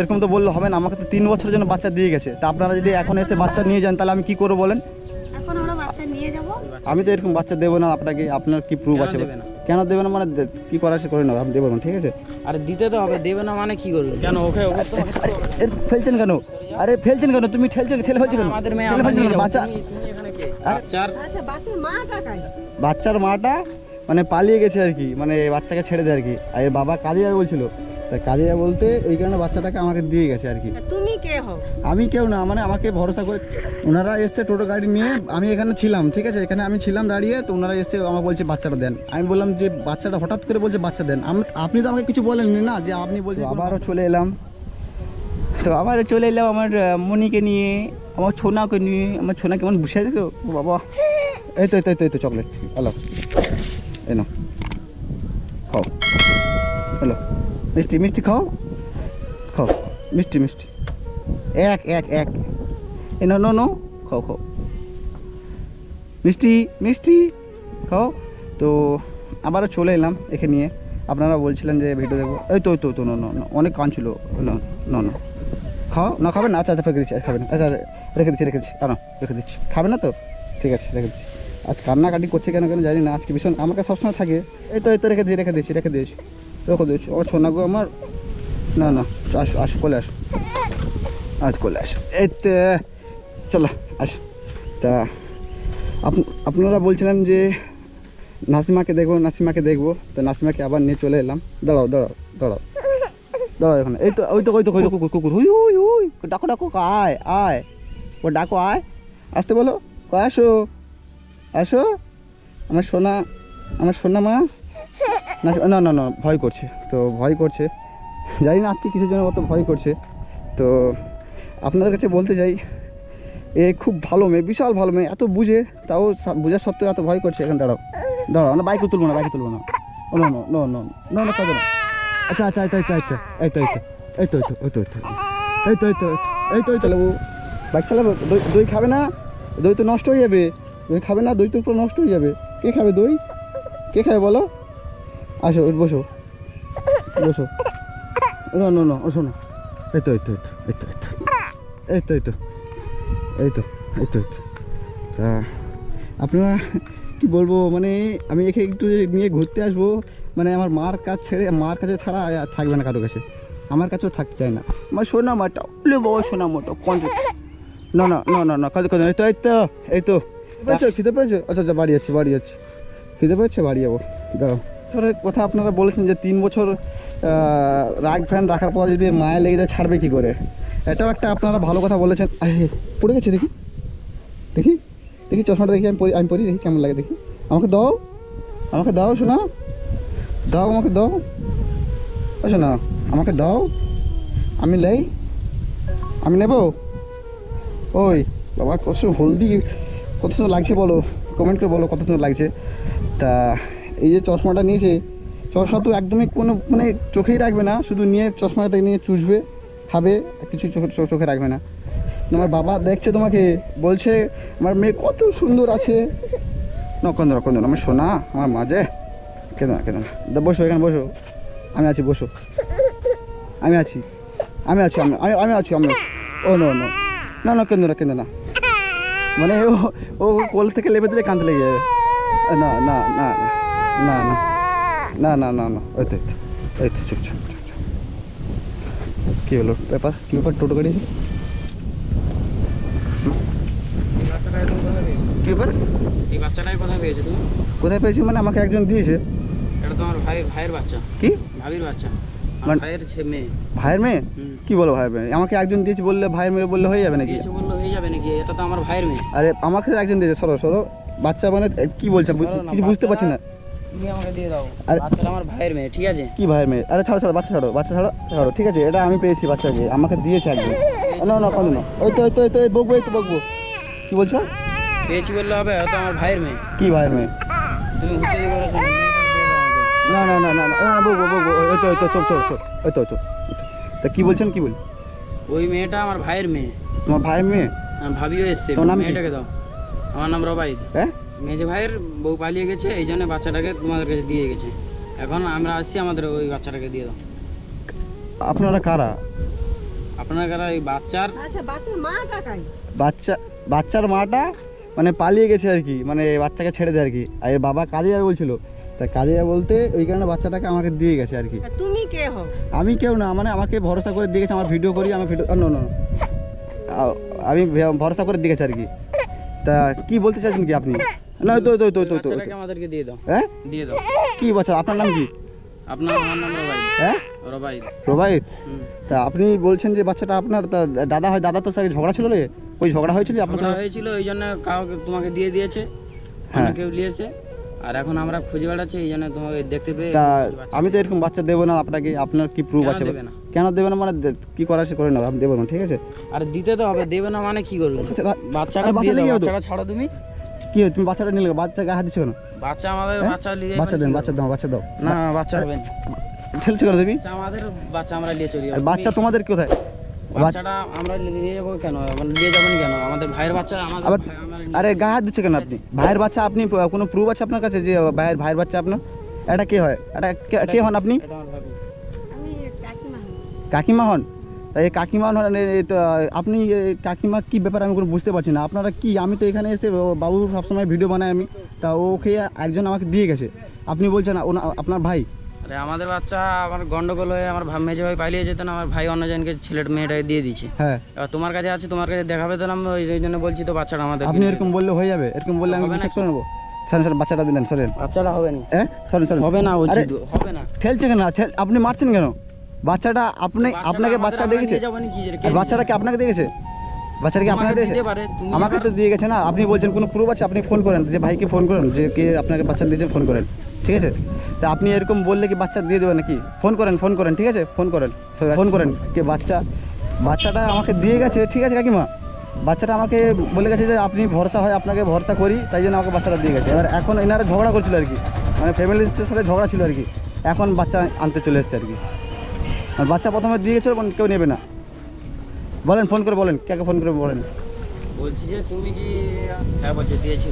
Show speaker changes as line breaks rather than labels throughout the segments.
এরকম তো বললে হবে না আমাকে তো তিন বছরের জন্য বাচ্চা দিয়ে গেছে। তা আপনারা যদি এখন এসে বাচ্চা নিয়ে যান তাহলে আমি কি করব বলেন?
এখন আমরা বাচ্চা নিয়ে যাব।
আমি তো এরকম বাচ্চা দেবো না আপনাকে আপনার কি প্রুফ আছে? কেন দেবে না? মানে কি করার সে করে নেব আপনি দেবো না ঠিক আছে?
আরে দিতে তো হবে দেবে না মানে কি করবে? কেন ওকে ওকে তো
এর ফেলছেন কেন? আরে ফেলছেন কেন? তুমি ঠেলছেন ঠেলে ফেলছো কেন?
আমাদের মেয়ে
বাচ্চা
তুমি তুমি এখানে কে? বাচ্চার
আচ্ছা বাচ্চার
মাটা মানে পালিয়ে গেছে আর কি মানে বাচ্চাকে ছেড়ে দেয় আর কি। আর বাবা কাজে যাবে বলছিল তা কাজে যাবে বলতে এই কারণে বাচ্চাটাকে আমাকে দিয়ে গেছে আর কি।
তুমি কে হও?
আমি কেউ না মানে আমাকে ভরসা করে ওনারা এসছে টোটো গাড়ি নিয়ে আমি এখানে ছিলাম ঠিক আছে? এখানে আমি ছিলাম দাঁড়িয়ে তো ওনারা এসে আমাকে বলছে বাচ্চাটা দেন। আমি বললাম যে বাচ্চাটা হঠাৎ করে বলছে বাচ্চা দেন। আম- আপনি তো আমাকে কিছু বলেননি না যে আপনি বলছেন আবারও চলে এলাম। তো আবারও চলে এলাম আমার মনিকে নিয়ে আমার ছোনাকে নিয়ে। আমার ছোনা কেমন বসে আছে তো বাবা। এই তো এই তো এই তো, এই তো চকলেট। হ্যালো। এই খাও। হ্যালো। মিষ্টি মিষ্টি খাও। খাও মিষ্টি মিষ্টি। এক এক এক। এ নো নো নো খাও খাও। মিষ্টি মিষ্টি। খাও। তো আবারও চলে এলাম এখানে নিয়ে। আপনারা বলছিলেন যে ভিডিও দেখব। এই তো তো তো নো নো অনেক কাঁদছিল নো নো নো খাও না খাবেন না? আচ্ছা আচ্ছা রেখে দিচ্ছি আচ্ছা, খাবেন আচ্ছা আচ্ছা, রেখে দিচ্ছি রেখে দিচ্ছি। না রেখে দিচ্ছি। খাবে না তো? ঠিক আছে রেখে দিচ্ছি। আজ কান্নাকাটি করছে কেন কেন জানি না। আজকে ভীষণ আমাকে সবসময় থাকে। এই তো এই তো রেখে দিয়ে রেখে দিয়েছি রেখে দিয়েছি রেখে দিয়েছি আমার সোনাগো আমার। না না, আসো আসো কোলে আসো। আজ কোলে আসো। এই তো, চলো, আসো। তা আপ- আপনারা বলছিলেন যে নাসিমাকে দেখব নাসিমাকে দেখব। তো নাসিমাকে আবার নিয়ে চলে এলাম। দাঁড়াও দাঁড়াও দাঁড়াও। দাঁড়াও এখন। এই তো, ওই তো ওই তো ওই তো, কুকুর কুকুর। হুই হুই হুই। ডাকো ডাকো আয় আয়। ও ডাকো, আয়। আসতে বলো। কয় আসো। আসো। আমার সোনা আমার সোনা মা। না না না ভয় করছে তো ভয় করছে জানি না আজকে কিছুর জন্য অত ভয় করছে তো আপনাদের কাছে বলতে চাই এ খুব ভালো মেয়ে বিশাল ভালো মেয়ে এত বুঝে তাও বোঝার সত্ত্বেও এত ভয় করছে এখন দাঁড়াও দাঁড়াও না বাইকে তুলবো না বাইকে তুলবো না নো আচ্ছা আচ্ছা এই তো এই তো এই তো এই তো তো তো এই তো এই তো তো এই বাইক চালাবো দই খাবে না দই তো নষ্ট হয়ে যাবে দই খাবে না দই তো নষ্ট হয়ে যাবে কে খাবে দই কে খাবে বলো আসো বসো বসো না না না ও শোনো এই তো এই তো এই তো এই তো এই তো এই তো এই তো এই তো এই তো তা আপনারা কি বলব মানে আমি একে একটু নিয়ে ঘুরতে আসব মানে আমার মার কাছ ছেড়ে মার কাছে ছাড়া থাকবে না কারও কাছে আমার কাছেও থাকতে চায় না আমার সোনা মাটা ওলে বাবা সোনা মাটা কোন না না না না না কাজে কাজে এই তো এই তো এই তো পেয়েছ খিদে পেয়েছ আচ্ছা আচ্ছা বাড়ি যাচ্ছি বাড়ি যাচ্ছি খিদে পেয়েছে বাড়ি যাব দাঁড়াও বছরের কথা আপনারা বলেছেন যে তিন বছর রাগ ফ্যান রাখার পর যদি মায়া লেগে যায় ছাড়বে কী করে? এটাও একটা আপনারা ভালো কথা বলেছেন। পড়ে গেছে দেখি। দেখি দেখি চশমাটা দেখি, আমি আমি পরি দেখি কেমন লাগে দেখি। আমাকে দাও আমাকে দাও শোনা দাও আমাকে, দাও। শোনা আমাকে দাও। আমি লেই, আমি নেব? ওই, বাবা, কত হলদি, কত সুন্দর লাগছে বলো। কমেন্ট করে বলো কত সুন্দর লাগছে। তা এই যে চশমাটা নিয়েছে, চশমা তো একদমই কোনো মানে চোখেই রাখবে না, শুধু নিয়ে চশমাটা নিয়ে চুষবে, খাবে, কিছু চোখে চোখে রাখবে না। তোমার বাবা দেখছে তোমাকে, বলছে, আমার মেয়ে কত সুন্দর আছে। নকন্দ নকন্দ আমার সোনা, আমার মাঝে কেন না কেন না। বসো এখানে, বসো। আমি আছি, বসো। আমি আছি। আমি আছি, আমি- আমি আছি, আমি ও, নো নো। না না কেন না কেন না। মানে ও ও কোল থেকে লেবে দিলে কাঁদতে লেগে যাবে। না না না না। না না না না না ওই তো এই তো চুপ চুপ চুপ চুপ। কী হলো ব্যাপার? কী ব্যাপার টোটো গাড়ি কী ব্যাপার?
এই বাচ্চাটাই কোথায় পেয়েছ তুমি?
কোথায় পেয়েছি মানে আমাকে একজন দিয়েছে?
এটা ভাই ভাইয়ের বাচ্চা।
কি?
ভাবির বাচ্চা। আমার
মানে-
ভাইয়ের মেয়ে।
ভাইয়ের মেয়ে। কি বলো ভাইয়ের মেয়ে? আমাকে একজন দিয়েছে বললে ভাইয়ের মেয়ে বললে হয়ে যাবে নাকি?
বলল হয়ে যাবে নাকি? এটা তো আমার ভাইয়ের মেয়ে।
আরে আমাকে একজন দিয়েছে সরো সরো। বাচ্চা মানে কি বলছে? কিছু বুঝতে পারছি না।
তুমি আমাকে দিয়ে দাও।
আরে-
বাচ্চাটা আমার ভাইয়ের মেয়ে ঠিক আছে?
কি ভাইয়ের মেয়ে? আরে ছাড়ো ছাড়ো বাচ্চা ছাড়ো বাচ্চা ছাড়ো ছাড়ো ঠিক আছে এটা আমি পেয়েছি বাচ্চাকে আমাকে দিয়েছে একজন। না না কত না। ওই তো ওই তো ওই তো বকবো এই তো বকবো। কি বলছো?
পেয়েছি বললে হবে হয়তো আমার ভাইয়ের মেয়ে।
কি ভাইয়ের মেয়ে?
তুমি দিয়ে বলেছ।
না না না না না না বকবো বকবো ওই তো ওই তো ওই তো ওই তো তা। কি বলছেন কি বল?
ওই মেয়েটা আমার ভাইয়ের মেয়ে।
তোমার ভাইয়ের মেয়ে?
আমার ভাবিও এসছে মেয়েটাকে দাও। আমার নাম রবাইদ
হ্যাঁ?
মেজে ভাইয়ের বউ পালিয়ে গেছে এই জন্য বাচ্চাটাকে তোমাদের কাছে দিয়ে গেছে। এখন আমরা আসছি আমাদের ওই বাচ্চাটাকে দিয়ে দাও।
আপনারা কারা?
আপনারা এই বাচ্চার
আচ্ছা বাচ্চার মা টাকাই
বাচ্চা বাচ্চার মাটা? মানে পালিয়ে গেছে আর কি মানে বাচ্চাকে ছেড়ে দেয় আর কি। আর এর বাবা কাজে যাবে বলছিল তা কাজে যাবে বলতে ওই কারণে বাচ্চাটাকে আমাকে দিয়ে গেছে আর কি।
তুমি কে হও?
আমি কেউ না মানে আমাকে ভরসা করে দিয়ে গেছে আমার ভিডিও করি আমার ভিডিও নো নো আমি ভরসা করে দিয়ে গেছে আর কি। তা কি বলতে চাইছেন কি আপনি? না তো তো তো তো
আমাদেরকে দিয়ে দাও।
হ্যাঁ?
দিয়ে দাও।
কি বাচ্চা? আপনার নাম কি?
আপনার আমার নাম রবাই
হ্যাঁ?
রবাই
প্রবাহিত তা আপনি বলছেন যে বাচ্চাটা আপনার দাদা হয় দাদা তো সাথে ঝগড়া ছিল রে? ওই ঝগড়া হয়েছিল আপনার সাথে
হয়েছিল ওই জন্য কাউকে তোমাকে দিয়ে দিয়েছে।
হ্যাঁ।
কেউ নিয়েছে। আর এখন আমরা খুঁজে বেড়াচ্ছি এই জন্য তোমাকে দেখতে পেয়ে
তা আমি তো এরকম বাচ্চা দেবো না আপনাকে আপনার কি প্রুফ আছে?
দেবে না?
কেন দেবে না মানে কি করার সে করে না আমি দেবো না ঠিক আছে?
আর দিতে তো হবে দেবে না মানে কি করবে?
আচ্ছা,
বাচ্চাটা। বাচ্চাটা ছাড়ো তুমি।
কি হয়, তুমি বাচ্চাটা নিলে বাচ্চা গায়ে হাত দিচ্ছ কেন?
বাচ্চা আমাদের
হ্যাঁ?
বাচ্চা নিয়ে
বাচ্চা দেন বাচ্চা দাও বাচ্চা দাও।
না বাচ্চা হবে না।
ঠেলছো কেন তুমি?
বাচ্চা আমাদের বাচ্চা আমরা নিয়ে চলি।
আর বাচ্চা তোমাদের কোথায়?
বাচ্চাটা আমরা নিয়ে যাব কেন? নিয়ে যাব না কেন? আমাদের ভাইয়ের বাচ্চা আমাদের
আবার আরে গায়ে হাত দিচ্ছ কেন আপনি? ভাইয়ের বাচ্চা আপনি কোনো প্রুফ আছে আপনার কাছে যে ভাইয়ের ভাইয়ের বাচ্চা আপনার? এটা কে হয়? এটা কে- হন আপনি?
কাকিমা
হন? এই কাকিমা আপনি কাকিমা কি ব্যাপার আমি কোনো বুঝতে পারছি না। আপনারা কি আমি তো এখানে এসে বাবু সবসময় ভিডিও বানাই আমি। তা ওকে একজন আমাকে দিয়ে গেছে। আপনি বলছেন আপনার ভাই।
আরে আমাদের বাচ্চা আমার গন্ডগোল হয়ে আমার ভাই মেজে ভাই পালিয়ে যেত না আমার ভাই অন্যজনকে ছেলের মেয়েটাকে দিয়ে দিয়েছে।
হ্যাঁ।
তোমার কাছে আছে তোমার কাছে দেখাবে তো না আমি ওই জন্য বলছি তো বাচ্চাটা আমাদের
আপনি এরকম বললে হয়ে যাবে এরকম বললে আমি বিশ্বাস করে নেব। সরেন সরেন বাচ্চাটা দিলেন সরেন।
বাচ্চাটা হবে না।
হ্যাঁ? সরেন সরেন।
হবে না হবে না।
ঠেলছে কেন? আপনি মারছেন কেন? বাচ্চাটা আপনি আপনাকে বাচ্চা দেখেছে? বাচ্চাটা কি আপনাকে দেখেছে? বাচ্চাটা কি আপনাকে
তুমি
আমাকে তো দিয়ে গেছে না। আপনি বলছেন কোনো প্রুফ আছে আপনি ফোন করেন যে ভাইকে ফোন করেন যে কে আপনাকে বাচ্চা দিয়েছে ফোন করেন ঠিক আছে? তা আপনি এরকম বললে কি বাচ্চা দিয়ে দেবে নাকি? ফোন করেন ফোন করেন ঠিক আছে? ফোন করেন ফোন করেন কে বাচ্চা বাচ্চাটা আমাকে দিয়ে গেছে ঠিক আছে কাকিমা? বাচ্চাটা আমাকে বলে গেছে যে আপনি ভরসা হয় আপনাকে ভরসা করি তাই জন্য আমাকে বাচ্চাটা দিয়ে গেছে। এবার এখন এনারা ঝগড়া করছিল আর কি মানে ফ্যামিলির সাথে ঝগড়া ছিল আর কি। এখন বাচ্চা আনতে চলে এসছে আর কি। বাচ্চা প্রথমে দিয়ে গেছিল কেউ নেবে না। বলেন ফোন করে বলেন কাকে ফোন করে বলেন?
বলছি যে তুমি কি হ্যাঁ দিয়েছি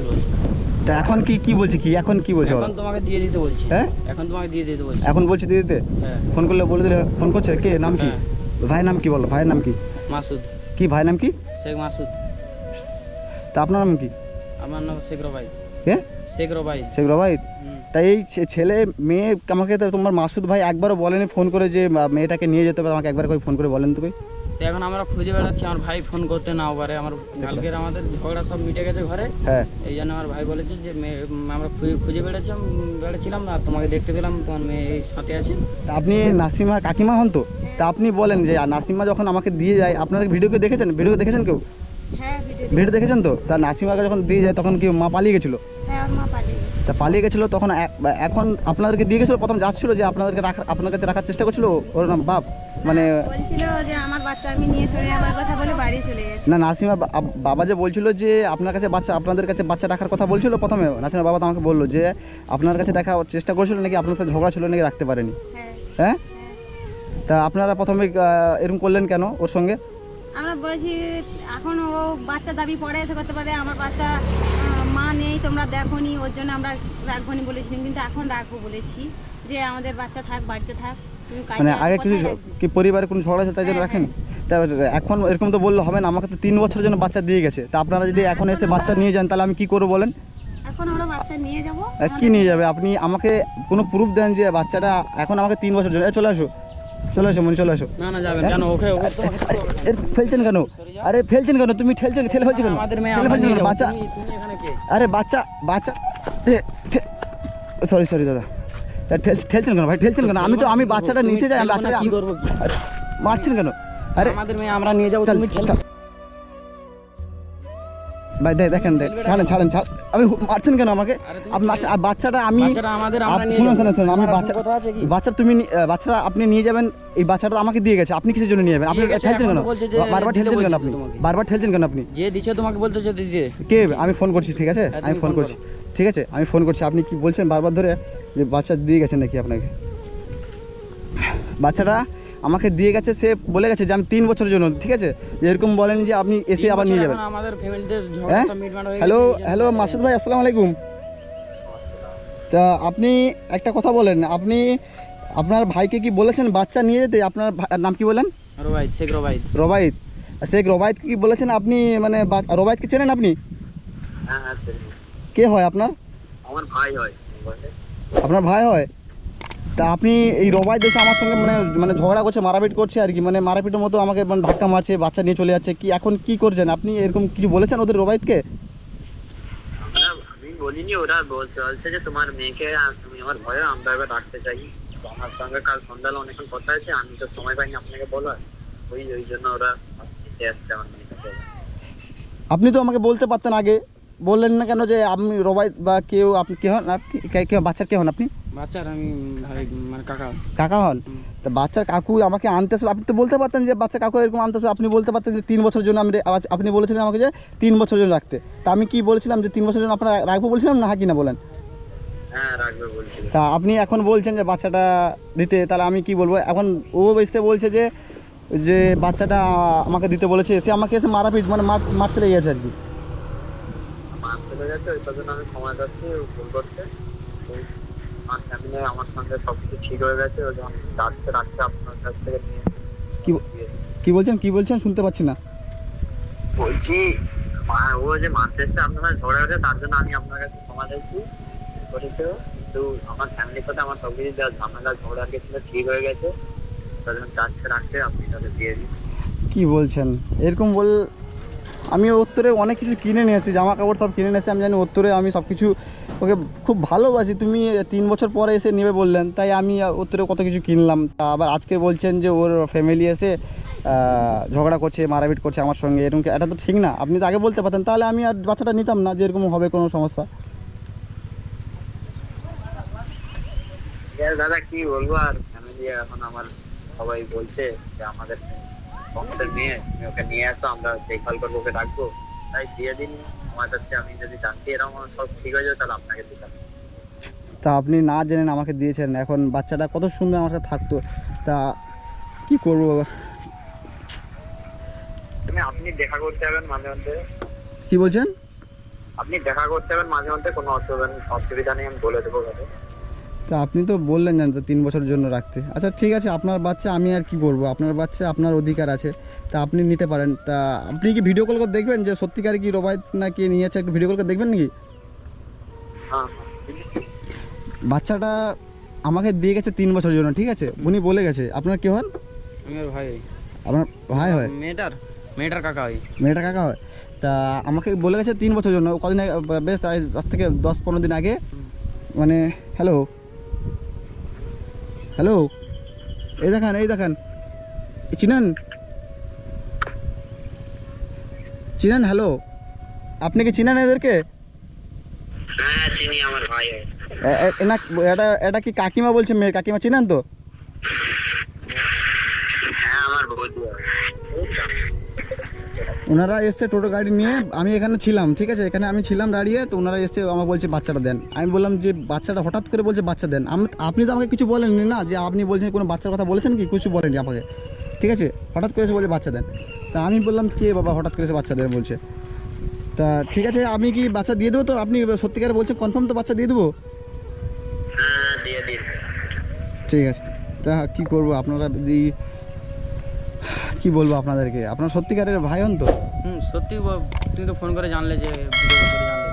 তা এখন কি কি বলছে কি? এখন কি বলছে ওরা
এখন তোমাকে দিয়ে দিতে বলছি।
হ্যাঁ?
এখন তোমাকে দিয়ে দিতে বলছি।
এখন বলছে দিয়ে দিতে?
হ্যাঁ।
ফোন করলে বলে দিলে ফোন করছে? কে? নাম কি?
হ্যাঁ।
ভাইয়ের নাম কি বলো? ভাইয়ের নাম কি?
মাসুদ।
কি ভাইয়ের নাম কি?
শেখ মাসুদ।
তা আপনার নাম কি?
আমার নাম শেখ রবাই।
কে?
হুম।
তাই এই ছেলে মেয়ে আমাকে তো তোমার মাসুদ ভাই একবারও বলেনি ফোন করে যে মেয়েটাকে নিয়ে যেতে হবে আমাকে একবার কই ফোন করে বলেন তো কই।
তো এখন আমরা খুঁজে বেড়াচ্ছি আমার ভাই ফোন করতে নাও পারে আমার কালকের আমাদের ঝগড়া সব মিটে গেছে ঘরে।
হ্যাঁ।
এই জন্য আমার ভাই বলেছে যে আমরা খুঁজে বেড়াচ্ছিলাম আর তোমাকে দেখতে পেলাম তোমার মেয়ে এই সাথে আছে।
আপনি নাসিমা কাকিমা হন তো? তা আপনি বলেন যে নাসিমা যখন আমাকে দিয়ে যায় আপনারা ভিডিওকে দেখেছেন? ভিডিও দেখেছেন কেউ?
ভিডিও
ভিডিও দেখেছেন তো? তা নাসিমাকে যখন দিয়ে যায় তখন কি মা পালিয়ে গেছিল?
হ্যাঁ
তা পালিয়ে গেছিল তখন এখন আপনাদেরকে দিয়ে গেছিল? প্রথম যাচ্ছিল যে আপনাদেরকে রাখা আপনার কাছে রাখার চেষ্টা করছিল? ওর নাম বাপ? মানে
বলছিল যে আমার বাচ্চা আমি নিয়ে চলে যাবার কথা বলে বাড়ি চলে গেছে।
না নাসিমা বাবা যে বলছিল যে আপনার কাছে বাচ্চা আপনাদের কাছে বাচ্চা রাখার কথা বলছিল প্রথমে নাসিমা বাবা তো আমাকে বলল যে আপনার কাছে রাখার চেষ্টা করছিল নাকি আপনার সাথে ঝগড়া ছিল নাকি রাখতে পারেনি?
হ্যাঁ।
হ্যাঁ? তা আপনারা প্রথমে এরকম করলেন কেন ওর সঙ্গে?
আমরা বলেছি এখন ও বাচ্চা দাবি পড়ে এসে করতে পারে। আমার বাচ্চা মা নেই তোমরা দেখো নি ওর জন্য আমরা রাখব নি বলেছিলাম। কিন্তু এখন রাখব বলেছি যে আমাদের বাচ্চা থাক বাড়িতে থাক।
মানে আগে কিছু কি পরিবারে কোনো ঝগড়া আছে তাই জন্য
হ্যাঁ,
রাখেন? তা এখন এরকম তো বললে হবে না আমাকে তো তিন বছরের জন্য বাচ্চা দিয়ে গেছে। তা আপনারা যদি এখন এসে বাচ্চা নিয়ে যান তাহলে আমি কি করব বলেন?
এখন আমরা বাচ্চা নিয়ে যাব।
কি নিয়ে যাবে? আপনি আমাকে কোনো প্রুফ দেন যে বাচ্চাটা এখন আমাকে তিন বছর জন্য চলে আসো। চলে আসো মনে চলে আসো।
না না যাবেন কেন ওকে ওকে
আরে ফেলছেন কেন? আরে ফেলছেন কেন? তুমি ঠেলছেন ঠেলে ফেলছেন কেন?
আমাদের মেয়ে
ফেলছেন কেন? বাচ্চা। আরে বাচ্চা বাচ্চা সরি সরি দাদা। ঠেল- ঠেলছেন কেন ভাই? ঠেলছেন কেন? আমি তো আমি বাচ্চাটা নিতে যাই বাচ্চাটা
কি করব?
মারছেন কেন? আরে
আমাদের মেয়ে আমরা নিয়ে যাব তুমি।
ভাই দে- দেখেন দেখ ছাড়েন ছাড়েন ছাড় আমি মারছেন কেন আমাকে? আপনি বাচ্চাটা আমি শুনুন শুনুন শুনুন আমি বাচ্চা তুমি বাচ্চাটা আপনি নিয়ে যাবেন এই বাচ্চাটা আমাকে দিয়ে গেছে। আপনি কিসের জন্য নিয়ে যাবেন? আপনি ঠেলছেন কেন? বারবার ঠেলছেন কেন আপনি? বারবার ঠেলছেন কেন আপনি?
যে দিচ্ছে তোমাকে বলতেছে দিতে।
কে? আমি ফোন করছি ঠিক আছে?
হ্যাঁ,
আমি ফোন
ফোন
করছি। ঠিক আছে আমি ফোন করছি। আপনি কি বলছেন বারবার ধরে যে বাচ্চা দিয়ে গেছেন নাকি আপনাকে? বাচ্চাটা আমাকে দিয়ে গেছে সে বলে গেছে যে আমি তিন বছরের জন্য ঠিক আছে? এরকম বলেন যে আপনি এসে আবার নিয়ে যাবেন।
আমাদের
হ্যাঁ?
হয়ে
হ্যালো হ্যালো মাসুদ ভাই আসসালামু আলাইকুম। তা আপনি একটা কথা বলেন আপনি আপনার ভাইকে কি বলেছেন বাচ্চা নিয়ে যেতে? আপনার নাম কি বলেন?
রোবাইদ শেখ রোবাইদ
রবাইত। শেখ রবাইত কি বলেছেন আপনি মানে রবাইতকে চেনেন আপনি?
হ্যাঁ হ্যাঁ
কে হয় আপনার?
আমার ভাই হয়
আপনার ভাই হয়? তা আপনি এই রবাই দেশে আমার সঙ্গে মানে মানে ঝগড়া করছে মারাপিট করছে আর কি। মানে মারাপিটের মতো আমাকে মানে ধাক্কা মারছে বাচ্চা নিয়ে চলে যাচ্ছে। কি এখন কি করছেন? আপনি এরকম কিছু বলেছেন ওদের রবাইতকে?
আমি বলিনি ওরা বল- চলছে যে তোমার মেয়েকে তুমি আমার ভয়ে আমরা এবার রাখতে চাই। আমার সঙ্গে কাল সন্ধ্যাবেলা অনেকক্ষণ কথা আছে আমি তো সময় পাইনি আপনাকে বলার। ওই ওই জন্য ওরা নিতে আসছে আমার মেয়েটাকে
আপনি তো আমাকে বলতে পারতেন আগে। বললেন না কেন যে আপনি রবাই বা কেউ আপনি কে হন? আপনি কে বাচ্চার কে হন আপনি?
বাচ্চার আমি ভাই মানে কাকা।
কাকা হন। তা বাচ্চার কাকু আমাকে আনতে আসলে আপনি তো বলতে পারতেন যে বাচ্চা কাকু এরকম আনতে আসলে আপনি বলতে পারতেন যে তিন বছর জন্য আমি রে- আপনি বলেছিলেন আমাকে যে তিন বছর জন্য রাখতে। তা আমি কি বলেছিলাম যে তিন বছর জন্য আপনারা রাখব বলছিলাম না কি না বলেন?
হ্যাঁ রাখবে
তা আপনি এখন বলছেন যে বাচ্চাটা দিতে তাহলে আমি কি বলব? এখন ও এসে বলছে যে যে বাচ্চাটা আমাকে দিতে বলেছে সে আমাকে এসে মারাপিট মানে মারতে লেগে গেছে আর কি।
মার চলে গেছে ওই জন্য আমি ক্ষমা যাচ্ছি ভুল করছে। তো আমার ফ্যামিলি আমার সঙ্গে সব কিছু ঠিক হয়ে গেছে ও যখন যাচ্ছে রাখতে আপনার কাছ থেকে নিয়ে
কি কি বলছেন? কি বলছেন? শুনতে পাচ্ছি না।
বলছি মা- ও যে মানতে এসছে আপনার ঝগড়া হয়েছে তার জন্য আমি আপনার কাছে ক্ষমা চাইছি। করেছে। কিন্তু আমার ফ্যামিলির সাথে আমার সবকিছু যা ঝামেলা ঝগড়া গেছিল ঠিক হয়ে গেছে। তার জন্য চাচ্ছে রাখতে আপনি তাদের দিয়ে দিন।
কি বলছেন? এরকম বল আমি উত্তরে অনেক কিছু কিনে নিয়ে এসেছি জামা কাপড় সব কিনে নিয়ে এসেছি আমি জানি উত্তরে আমি সব কিছু ওকে খুব ভালোবাসি। তুমি তিন বছর পরে এসে নেবে বললেন, তাই আমি উত্তরে কত কিছু কিনলাম। তা আবার আজকে বলছেন যে ওর ফ্যামিলি এসে ঝগড়া করছে মারাপিট করছে আমার সঙ্গে, এরকম এটা তো ঠিক না। আপনি তো আগে বলতে পারতেন, তাহলে আমি আর বাচ্চাটা নিতাম না যে এরকম হবে কোনো সমস্যা।
দাদা, কি বলব? আর ফ্যামিলি এখন আমার সবাই বলছে যে আমাদের বংশের মেয়ে ওকে নিয়ে আসো, আমরা দেখভাল করব, ওকে রাখব। তাই দিয়ে দিন আমার কাছে আমি যদি জানতে এরকম সব ঠিক হয়ে যাবে তাহলে আপনাকে দিতাম
তা আপনি না জেনেন আমাকে দিয়েছেন এখন বাচ্চাটা কত সুন্দর আমার সাথে থাকতো। তা কি করব বাবা
আপনি দেখা করতে যাবেন মাঝে মধ্যে।
কি বলছেন?
আপনি দেখা করতে যাবেন মাঝে মধ্যে কোনো অসুবিধা নেই অসুবিধা নেই আমি বলে দেবো
তা আপনি তো বললেন জান তো তিন বছরের জন্য রাখতে। আচ্ছা ঠিক আছে আপনার বাচ্চা আমি আর কি করব আপনার বাচ্চা আপনার অধিকার আছে তা আপনি নিতে পারেন। তা আপনি কি ভিডিও কল করে দেখবেন যে সত্যিকারে কি রবায়ত না কে নিয়েছে? একটু ভিডিও কল করে দেখবেন নাকি? বাচ্চাটা আমাকে দিয়ে গেছে তিন বছরের জন্য ঠিক আছে? উনি বলে গেছে। আপনার কি হন?
আমি ওর ভাই।
আপনার ভাই হয়?
মেয়েটার মেয়েটার কাকা হয়।
মেয়েটা কাকা হয়। তা আমাকে বলে গেছে তিন বছরের জন্য। কদিন আগে বেশ আজ থেকে দশ পনেরো দিন আগে। মানে হ্যালো হ্যালো? এই দেখান এই দেখান। চিনেন? চিনেন হ্যালো? আপনি কি চিনেন এদেরকে?
হ্যাঁ হয়
এনা এটা এটা কি কাকিমা বলছে মেয়ে? কাকিমা চিনেন তো? ওনারা এসছে টোটো গাড়ি নিয়ে আমি এখানে ছিলাম ঠিক আছে? এখানে আমি ছিলাম দাঁড়িয়ে তো ওনারা এসে আমাকে বলছে বাচ্চাটা দেন। আমি বললাম যে বাচ্চাটা হঠাৎ করে বলছে বাচ্চা দেন। আমি আপনি তো আমাকে কিছু বলেননি না যে আপনি বলছেন কোনো বাচ্চার কথা বলেছেন কি? কিছু বলেনি আমাকে। ঠিক আছে? হঠাৎ করে এসে বলছে বাচ্চা দেন। তা আমি বললাম কে বাবা হঠাৎ করে এসে বাচ্চা দেন বলছে। তা ঠিক আছে আমি কি বাচ্চা দিয়ে দেবো তো? আপনি সত্যিকারে বলছেন কনফার্ম তো বাচ্চা দিয়ে দেবো?
হ্যাঁ
ঠিক আছে। তা কি করব? আপনারা যদি কি বলব আপনাদেরকে? আপনার সত্যিকারের ভাই হন তো?
হুম সত্যি তুমি তো ফোন করে জানলে যে ভিডিও করে জানলে।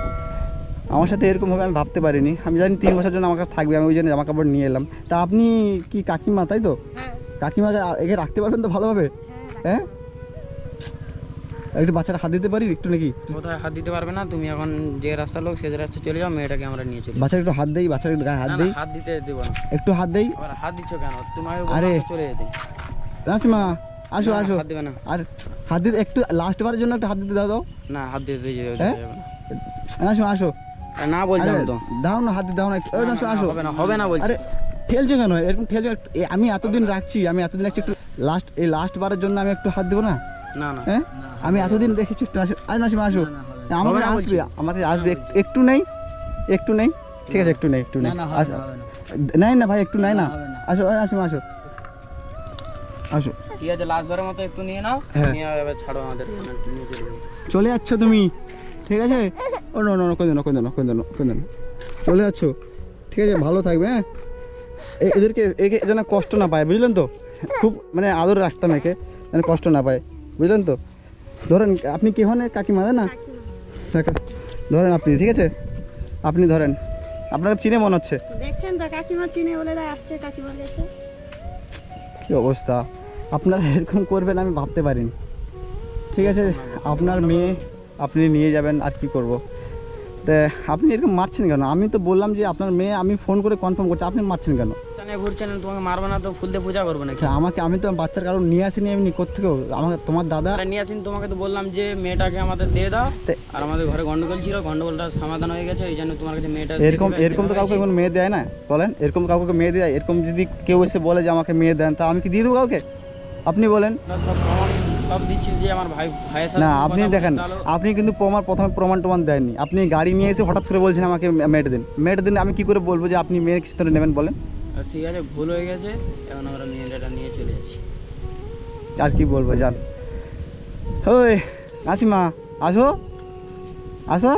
আমার সাথে এরকমভাবে আমি ভাবতে পারিনি। আমি জানি তিন বছর জন্য আমার কাছে থাকবে আমি ওই জন্য জামা কাপড় নিয়ে এলাম। তা আপনি কি কাকিমা তাই তো?
হ্যাঁ।
কাকিমা একে রাখতে পারবেন তো ভালোভাবে?
হ্যাঁ
হ্যাঁ? একটু বাচ্চাটা হাত দিতে পারি একটু নাকি?
কোথায় হাত দিতে পারবে না? তুমি এখন যে রাস্তা লোক সে রাস্তা চলে যাও মেয়েটাকে আমরা নিয়ে চলি
বাচ্চার একটু হাত দেই বাচ্চার একটু গায়ে হাত দেই।
হাত দিতে দেবো না।
একটু হাত দেই।
আবার হাত দিচ্ছ কেন? তোমাকে
আরে।
চলে যেতে।
রাসিমা আসো আসো। আর হাত দিতে একটু লাস্ট বারের জন্য একটু হাত দিতে দাও দাও।
না হাত দিতে
হ্যাঁ?
না।
আসো আসো।
না বলছিলাম তো।
দাও না হাত দিয়ে দাও না। আসো আসো।
হবে না হবে না বলছি।
আরে ঠেলছো কেন? এরকম ঠেলছো আমি এতদিন রাখছি আমি এতদিন রাখছি একটু লাস্ট এই লাস্ট বারের জন্য আমি একটু হাত দেবো না?
না না।
হ্যাঁ? আমি এতদিন রেখেছি একটু আসো। আজ নাসিমা আসো আমার আসবে আমার কাছে আসবে। একটু নেই একটু নেই। ঠিক আছে একটু নেই একটু নেই। আসো নাই না ভাই একটু নাই না। আসো নাসিমা আসো। আসো।
ঠিক আছে লাস্ট বারের মতো একটু নিয়ে নাও
হ্যাঁ।
নিয়ে এবার ছাড়ো আমাদের চলে
যাচ্ছ তুমি? ঠিক আছে? ও নো নো কোন কোন কোন কোন চলে যাচ্ছ? ঠিক আছে ভালো থাকবে হ্যাঁ? এ- এদেরকে একে যেন কষ্ট না পায় বুঝলেন তো? খুব মানে আদর রাখতাম একে মানে কষ্ট না পায় বুঝলেন তো? ধরেন আপনি কি হন কাকিমা না? দেখেন ধরেন আপনি ঠিক আছে? আপনি ধরেন আপনাকে চিনে মনে হচ্ছে।
দেখছেন তো কাকিমা চিনে বলে আসছে কাকিমার কাছে
কী অবস্থা? আপনারা এরকম করবেন আমি ভাবতে পারিনি। ঠিক আছে আপনার মেয়ে আপনি নিয়ে যাবেন আর কি করব? তা আপনি এরকম মারছেন কেন? আমি তো বললাম যে আপনার মেয়ে আমি ফোন করে কনফার্ম করছি আপনি মারছেন কেন?
ঘুরছেন তোমাকে মারবো না তো ফুল দিয়ে পূজা করব নাকি?
আমাকে আমি তো বাচ্চার কারণ নিয়ে আসিনি কোথেকেও আমাকে তোমার দাদা?
নিয়ে আসিন তোমাকে তো বললাম যে মেয়েটাকে আমাদের দিয়ে দাও। আর আমাদের ঘরে গন্ডগোল ছিল গন্ডগোলটা সমাধান হয়ে গেছে এই জন্য তোমার কাছে মেয়েটা
এরকম এরকম তো কাউকে। কোনো মেয়ে দেয় না? বলেন এরকম কাউকে মেয়ে দেয় এরকম যদি কেউ এসে বলে যে আমাকে মেয়ে দেন তা আমি কি দিয়ে দেবো কাউকে? আপনি বলেন।
সব প্রমাণ যে আমার ভাই ভাইয়ের
না আপনি দেখেন আপনি কিন্তু প্রমাণ প্রথমে প্রমাণ টমাণ দেননি। আপনি গাড়ি নিয়ে এসে হঠাৎ করে বলছেন আমাকে মেট দিন। মেট দিন আমি কি করে বলব যে আপনি মেয়ের কিছু নেবেন বলেন?
ঠিক আছে ভুল হয়ে গেছে এখন আমরা মেয়েটা নিয়ে চলে যাচ্ছি।
আর কি বলব জান ওই নাসিমা আসো। আসো।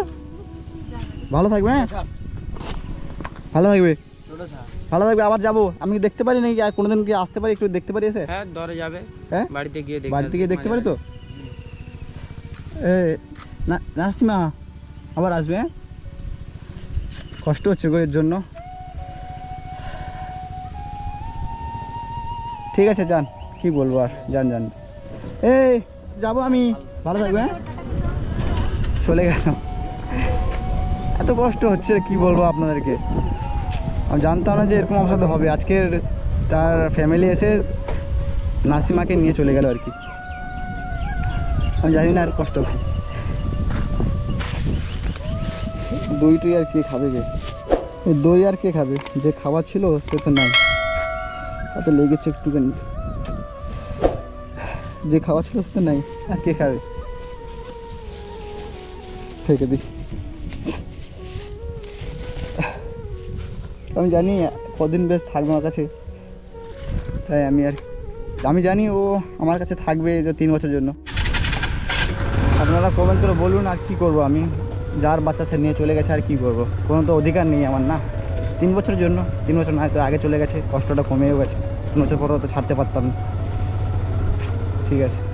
ভালো থাকবে হ্যাঁ? ভালো থাকবে। ভালো থাকবে আবার যাব। আমি দেখতে পারি নাকি? আর কোনোদিন কি আসতে পারি? একটু দেখতে পারি এসে?
হ্যাঁ দরে যাবে।
হ্যাঁ?
বাড়িতে গিয়ে
দেখতে পারি তো? এ না নাসিমা আবার আসবে হ্যাঁ? কষ্ট হচ্ছে গো এর জন্য। ঠিক আছে যান। কি বলব আর? যান যান। এই যাব আমি। ভালো থাকবে হ্যাঁ? চলে গেল এত কষ্ট হচ্ছে কি বলব আপনাদেরকে? আমি জানতাম না যে এরকম আমার সাথে হবে। আজকের তার ফ্যামিলি এসে নাসিমাকে নিয়ে চলে গেল আর কি। আমি জানি না আর কষ্ট কি। দই টই আর কে খাবে এই দই আর কে খাবে? যে খাবার ছিল সে তো নাই। হাতে লেগেছে একটুখানি। যে খাওয়া ছিল সে তো নাই। আর কে খাবে? ফেঁকে দিই। আমি জানি কদিন বেশ থাকবে আমার কাছে। তাই আমি আর আমি জানি ও আমার কাছে থাকবে যে তিন বছর জন্য। আপনারা কমেন্ট করে বলুন আর কি করব আমি। যার বাচ্চা সে নিয়ে চলে গেছে আর কি করব? কোনো তো অধিকার নেই আমার না। তিন বছরের জন্য, তিন বছর না তো আগে চলে গেছে, কষ্টটা কমেও গেছে। তিন বছর পর তো ছাড়তে পারতাম না। ঠিক আছে।